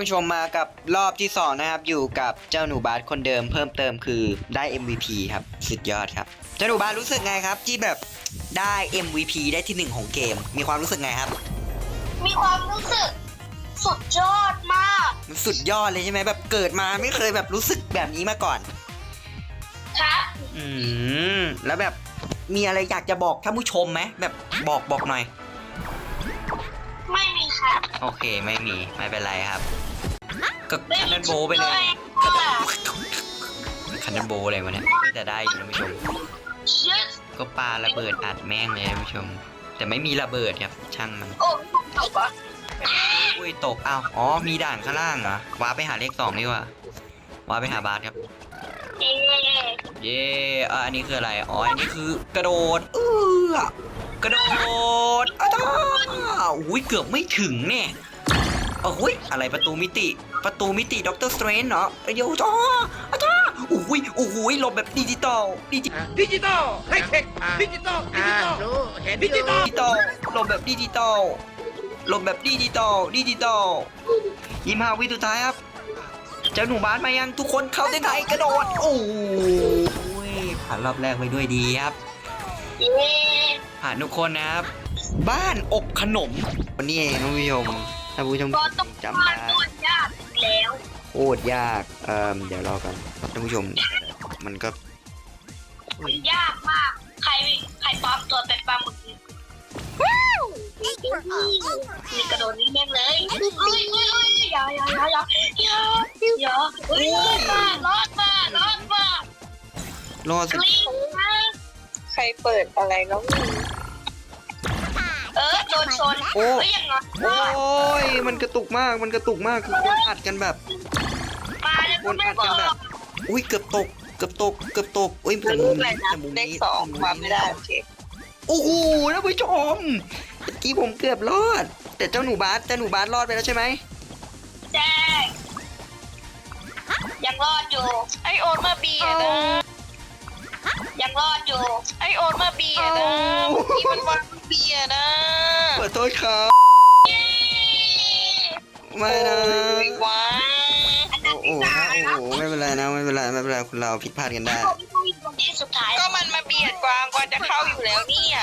ผู้ชมมากับรอบที่ 2 นะครับ อยู่กับเจ้าหนูบาสคนเดิมเพิ่มเติมคือได้ MVP ครับ สุดยอดครับ เจ้าหนูบาสรู้สึกไงครับ ที่แบบได้ MVP ได้ที่หนึ่งของเกม มีความรู้สึกไงครับ มีความรู้สึกสุดยอดมากมันสุดยอดเลยใช่ไหมแบบเกิดมาไม่เคยแบบรู้สึกแบบนี้มาก่อน ครับอืมแล้วแบบมีอะไรอยากจะบอกท่านผู้ชมไหมแบบบอกบอกหน่อยไม่มีครับ โอเคไม่มีไม่เป็นไรครับ ก็ไม่คันมีนันโบไปเลยค่ะคันนันโบอะไรวะเนี่ยจะได้อยู่ท่านผู้ชม Yes ก็ปาระเบิดอัดแม่งเลยท่านผู้ชม แต่ไม่มีระเบิดครับช่างมันโอ้ตกอะอุ้ยตกอ้าวอ๋อมีด่านข้างล่างเหรอว้าร์ปไปหาเลขสองดีกว่าว้าร์ปไปหาบาสครับเอ๊ะเย่อะอันนี้คืออะไร อ๋อ อันนี้คือกระโดดเออ กระโดดอ้าวอุ้ยเกือบไม่ถึงเนี่ยโอ้ยอะไรประตูมิติ ประตูมิติด็อกเตอร์สเตรนเนาะเดี๋ยวจ้าอาจ้าอุ้ยอุ้ยหลบแบบดิจิตอลดิจิดิจิตอลไฮเทคดิจิตอลดิจิตอลรู้เห็นดิจิตอลดิจิตอลหลบแบบดิจิตอลหลบแบบดิจิตอลดิจิตอลยี่ห้าวิสุดท้ายครับเจ้าหนูบ้านมายังทุกคนเข้าเส้นชัยกระโดดโอ้ยผ่านรอบแรกไปด้วยดีครับเย้ ผ่านทุกคนนะครับ บ้านอบขนมวันนี้เองท่านผู้ชมท่านผู้ชมก็ต้องจำมาได้ตัวยากอีกแล้วโคตรยากเอ่อเดี๋ยวรอกันท่านผู้ชม มันก็มันยากมาก ใครใครปลอมตัวเป็นปลาหมึกนี่มีกระโดดนี่แม่งเลยเฮ้ยเฮ้ยเฮ้ยอย่าอย่าอย่าอย่าอย่าอย่าเฮ้ยรอดมารอดมารอดมารอดกสิลิ้งนะใครเปิดอะไรแล้วเออโดนชนโอ้ เฮ้ยอย่างนั้นโอ้ยมันกระตุกมากมันกระตุกมากคือคนอัดกันแบบ มาแล้วคก็นไม่อัดบอกันแบบ ก อุ้ยเกือบตกเกือบตกเกือบตกอุ้ยแต่รูมุปมอะไรนี้นะแต่มุมเลขนี้สองมาไม่ได้โอเคโอ้โหท่านผู้ชมเมื่อกี้ผมเกือบรอด แต่เจ้าหนูบาสเจ้าหนูบาสรอดไปแล้วใช่ไหมแจ้งยังรอดอยู่ ไอโอนมาเบียดนะยังรอดอยู่ ไอโอนมาเบียดนะที่มันวาง ษครับ ไม่นะโอ้ยว้าโอ้โหนะโอ้โหไม่เป็นไรนะ ไม่เป็นไร ไม่เป็นไร คุณเราผิดพลาดกันได้ ผมตรงนี้สุดท้ายก็มันมาเบียดกวางกวางจะเข้าอยู่แล้วเนี่ย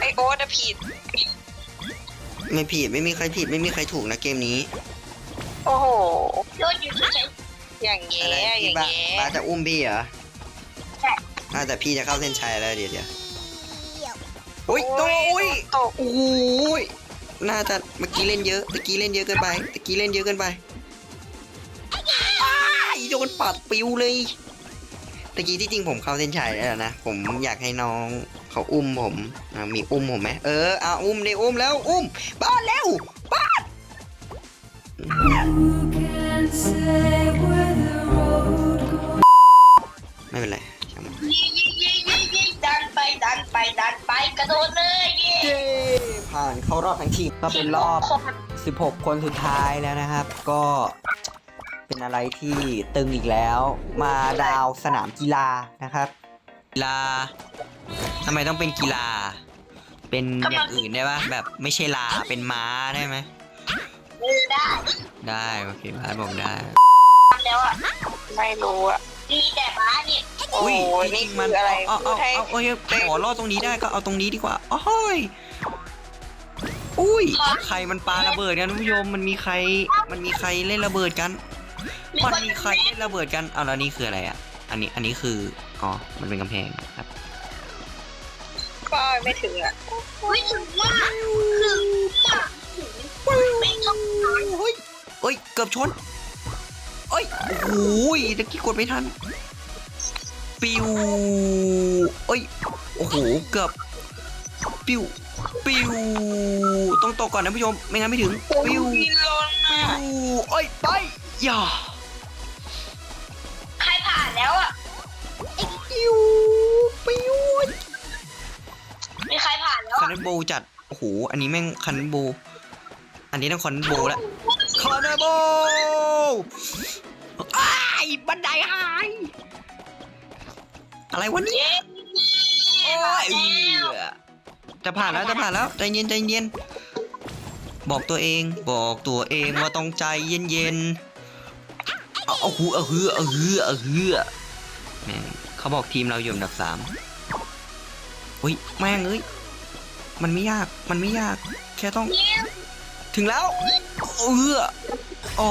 ไอโอ๊ตอะผิด ไม่ผิด ไม่มีใครผิด ไม่มีใครถูกนะเกมนี้ โอ้โห โดนอยู่เฉยอย่างเงี้อะไรยอพี่ย่างบาเงี้ยบาสจะอุ้มพี่เหรอใช่น่าแต่พี่จะเข้าเส้นชัยแล้วเดี๋ยวเดี๋ยว อุ้ยโอ้ยตกโอ้ยน่าจะเมื่อกี้เล่นเยอะเมื่อกี้เล่นเยอะเกินไปเมื่อกี้เล่นเยอะเกินไปอ้ายโดนปัดปิวเลยตะกี้ที่จริงผมเข้าเส้นชัยแล้วนะ ผมอยากให้น้องเขาอุ้มผมอะมีอุ้มผมไหมเออเอาอุ้มได้อุ้มแล้วอุ้มบ้านแล้วบ้าน ก็เป็นรอบคน16 คนสุดท้ายแล้วนะครับ ก็เป็นอะไรที่ตึงอีกแล้ว มาดาวสนามกีฬานะครับ กีฬาทำไมต้องเป็นกีฬา เป็นอย่างอื่นได้ปะแบบไม่ใช่ลาเป็นม้าได้ไหมมือได้ ได้โอเคบ้านบอกได้ทำแล้วอะไม่รู้อะมีแต่บ้านี่โอ้ยจรินี่งๆคืออะไรเอาเอาให้เอาเอาเอาขอรอดตรงนี้ได้ก็เอาตรงนี้ดีกว่าโอ้ย อุ้ยใครมันปาระเบิดกันท่านผู้ชมมันมีใครมันมีใครเล่นระเบิดกัน มันมีใครเล่นระเบิดกันเอาแล้วนี่คืออะไรอะ อันนี้อันนี้คืออ๋อมันเป็นกำแพงครับก็ไม่ถึงอะอุ้ยถึงว่าคือไม่ต้องเฮ้ยเฮ้ยเกือบชนเอ้ยโอ้โหตะกี้กดไม่ทันปิวเอ้ยโอ้โหเกือบปิว ปิวต้องตกก่อนนะผู้ชม ไม่งั้นไม่ถึง ปิวมีลนปิอะวเอ้ยไปอย่าใครผ่านแล้วอะ ปิวปิวมีใครผ่านแล้วคันอะนโบจัด โอ้โห อันนี้แม่งคันนโบ อันนี้ต้องคันนโบแล้วคาร์นโบอ้ายบันไดหาย อะไรวะเนี่ย เย้โอ้ยเอื้อ จะผ่านแล้วจะผ่านแล้วใจเย็นใจเย็น บอกตัวเองบอกตัวเองว่าต้องใจเย็นๆเอาเอาหูเอาฮือเอาฮือเอาฮือแม่งเขาบอกทีมเราอยู่อันดับสามอุ้ยแม่งเอ้ยมันไม่ยากมันไม่ยากแค่ต้อง ถึงแล้วเออโอ้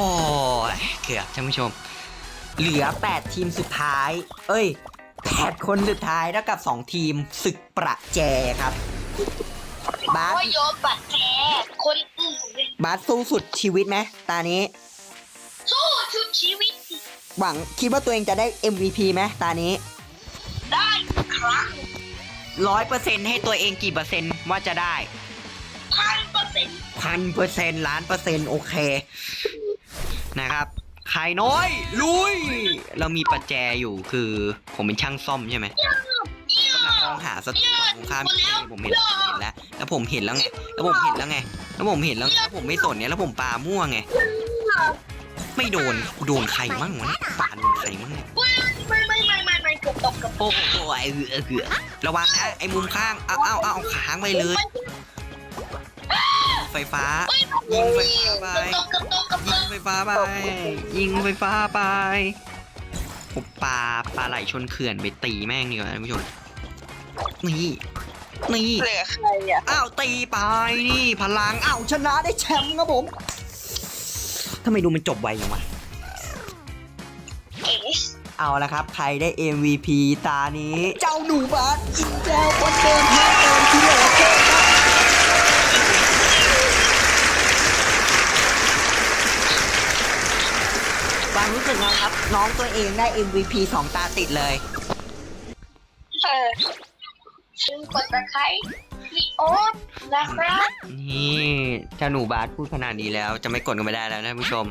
ยเกือบท่านผู้ชม เหลือ 8 ทีมสุดท้าย เอ้ย 8 คนสุดท้ายเท่ากับ 2 ทีมศึกประแจครับ บาสว่าโยมบัตรแท้คนอื่นบาสสู้สุดชีวิตไหมตานี้ สู้ชุดชีวิต หวังคิดว่าตัวเองจะได้ MVP ไหมตานี้ ได้ครั้งร้อยเปอร์เซ็นต์ให้ตัวเองกี่เปอร์เซ็นต์ว่าจะได้พันเปอร์เซ็นต์พันเปอร์เซ็นต์ล้านเปอร์เซ็นต์โอเค นะครับใครน้อย ลุย เรามีประแจอยู่คือผมเป็นช่างซ่อมใช่ไหมกำลังม องหาสตูตรงข้ามที่ผมเห็นเห็นแล้ว แล้วผมเห็นแล้วไง แล้วผมเห็นแล้วไง แล้วผมเห็นแล้วแล้วผมไม่สนเนี่ยแล้วผมปามั่วไง ไม่โดนกูโดนใครมั่งวะเนี่ยปาโดนใครมั่งเนี่ยไม่ไม่ไม่ไม่ไม่เกือบตกกับโอ้โหไอ้เหือเหือระวังนะไอ้มุมข้างเอาเอาเอาเอาค้างไปเลย ไฟฟ้า ยิงไฟฟ้าไป ยิงไฟฟ้าไป ยิงไฟฟ้าไปผมปลาปลาไหลชนเขื่อนไปตีแม่งดีกว่าท่านผู้ชม นี่นี่เหลือใครอะอ้าวตีไปนี่พลังอ้าวชนะได้แชมป์ครับผมทำไมดูมันจบไวอย่างวะเอ๋เอาละครับ ใครได้ MVP ตานี้ เจ้าหนูบาสอินเจลคนเดิมเพิ่มเติมที่เหลือเท่ครับความรู้สึกนะครับ น้องตัวเองได้ MVP 2ตาติดเลย เออ ซึ่งกดตะไคร้พี่โอ๊ตนะครับนี่ถ้าหนูบาสพูดขนาดนี้แล้ว จะไม่กดกันไม่ได้แล้วนะผู้ชม